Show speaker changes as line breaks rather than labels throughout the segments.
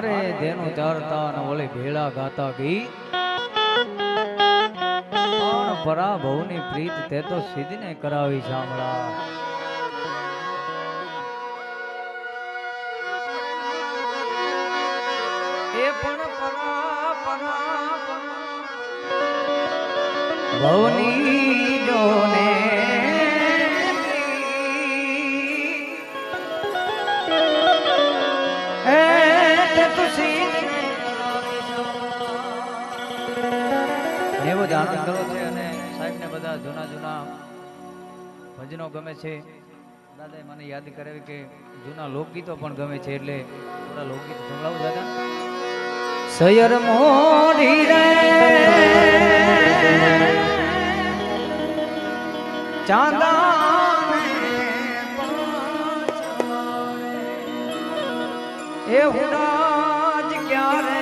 ધેનું ચારતા ને ઓલી ભેળા ગાતા ગઈ. પણ પરાભવની પ્રીત તે તો સિદ્ધને કરાવી સાંભળા. પરા પરા પરા ભવની જોને આનંદ કરો છે અને સાહેબને બધા જૂના જૂના ભજનો ગમે છે. દાદાએ મને યાદ કરાવી કે જૂના લોકગીતો પણ ગમે છે એટલે થોડા લોકગીત સંભળાવું દાદા. સયર મોડી રે ચાંદા. એ હુરાજ ક્યારે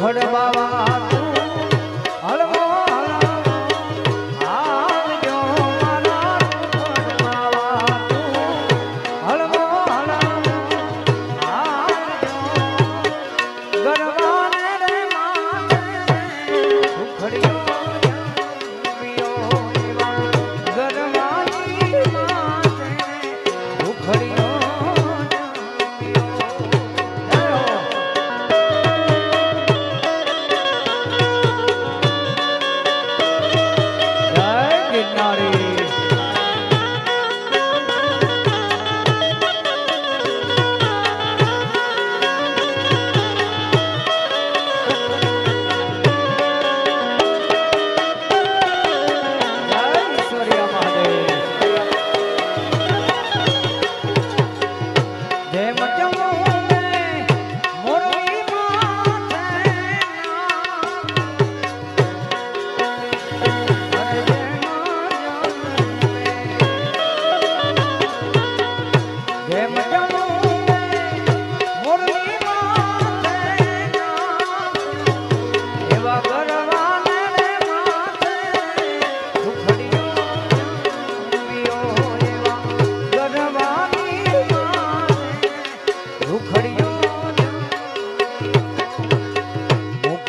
રૂખડ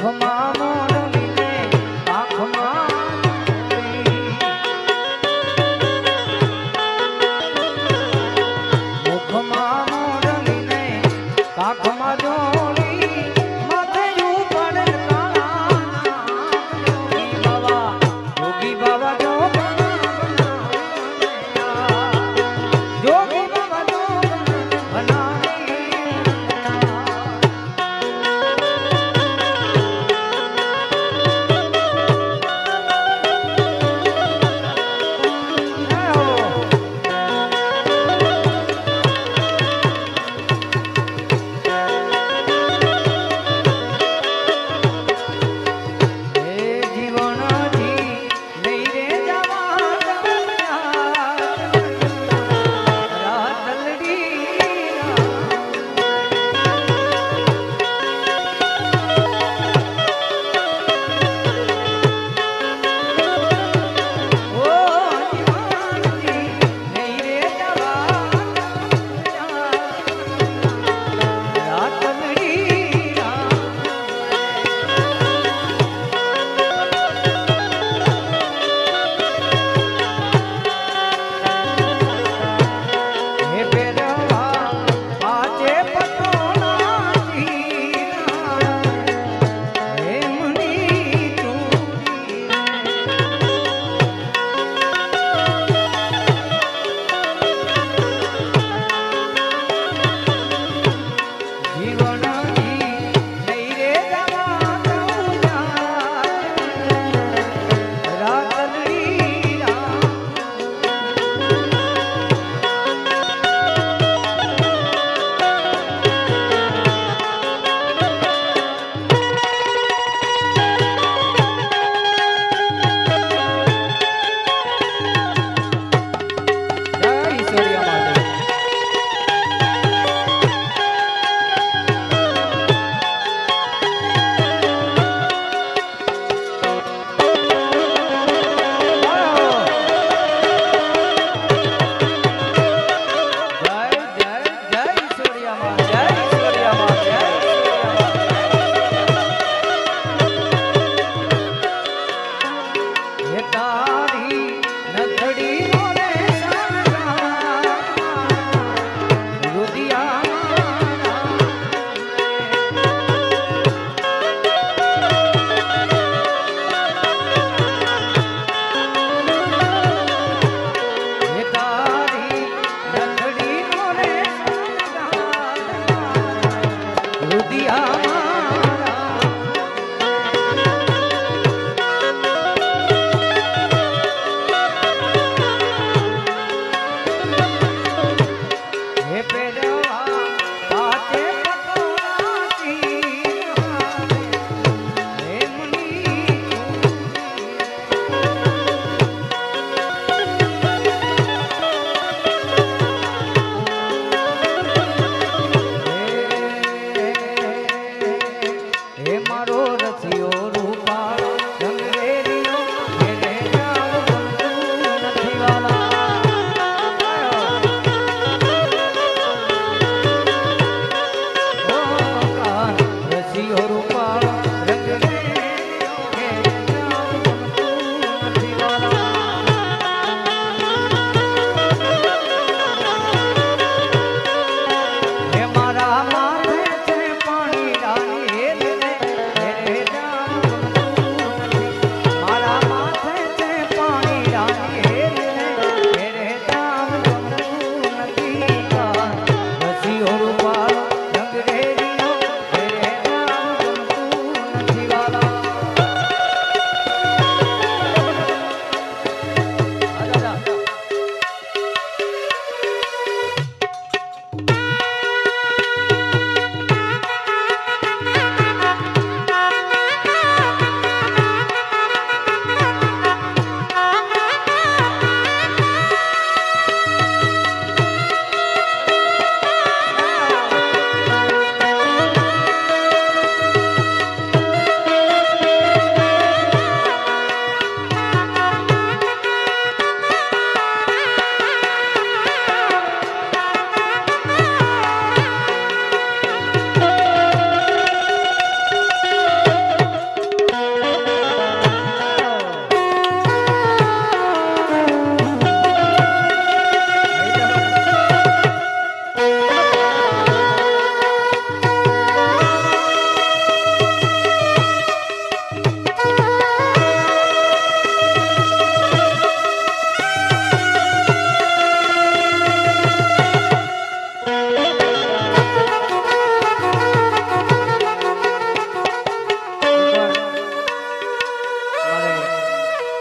ભમાનો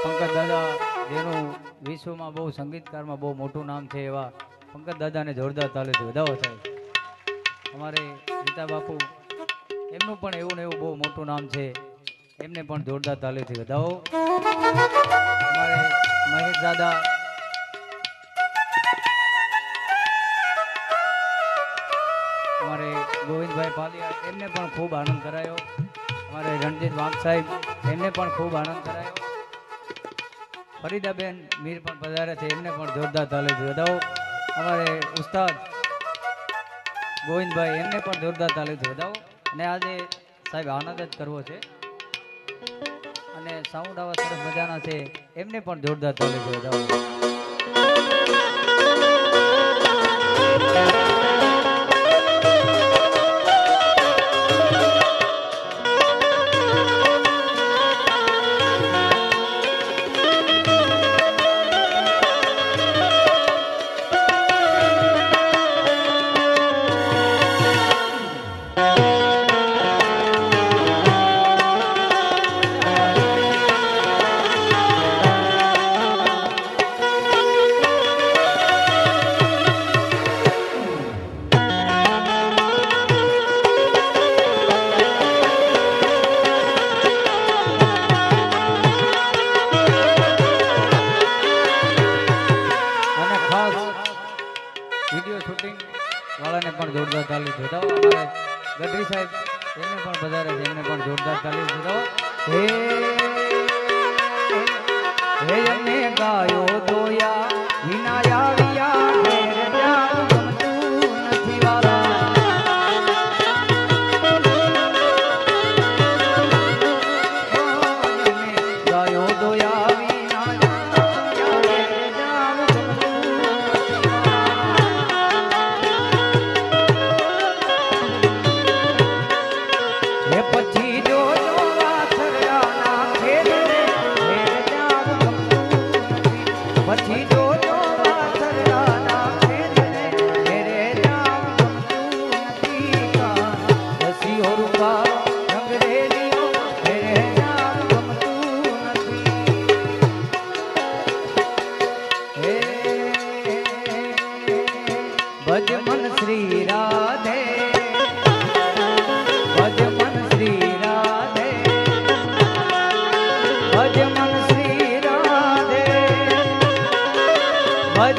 પંકજ દાદા, જેનું વિશ્વમાં બહુ સંગીતકારમાં બહુ મોટું નામ છે એવા પંકજ દાદાને જોરદાર તાલેથી વધાવો સાહેબ. અમારે ગીતા બાપુ, એમનું પણ એવું ને એવું બહુ મોટું નામ છે. એમને પણ જોરદાર તાલીથી વધાવો. અમારે મહેશ દાદા. અમારે ગોવિંદભાઈ પાલિયા, એમને પણ ખૂબ આનંદ કરાયો. અમારે રણજીત વાઘ સાહેબ, એમને પણ ખૂબ આનંદ કરાયો. ફરીદાબેન મીર પણ પધારે છે, એમને પણ જોરદાર તાલી વધાવો અમારે ઉસ્તાદ ગોવિંદભાઈ, એમને પણ જોરદાર તાલી વધાવો અને આજે સાહેબ આનંદ જ કરવો છે. અને સાઉન્ડ આવા સરસ મજાના છે, એમને પણ જોરદાર તાલી વધાવો પણ જોરદાર તાલી જોડાવો ગઢવી સાહેબ એમને પણ વધારે છે એમને પણ જોરદાર તાલી જોતા હે હે ગાયો દોયા વિના